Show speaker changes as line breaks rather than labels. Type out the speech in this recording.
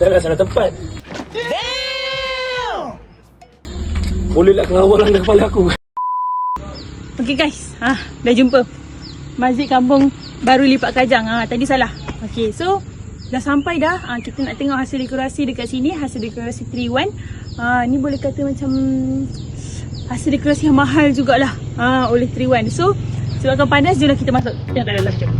Tak salah tempat. Damn! Boleh lah kena awal kepala aku.
Okay guys. Ha, dah jumpa. Masjid kampung baru lipat kajang. Ha, tadi salah. Okay so. Dah sampai dah. Ha, kita nak tengok hasil dekorasi dekat sini. Hasil dekorasi 3-1. Ha, ni boleh kata macam hasil dekorasi yang mahal jugalah ha, oleh 3-1. So, sebabkan panas, jomlah kita masuk. Kita kat dalam jom.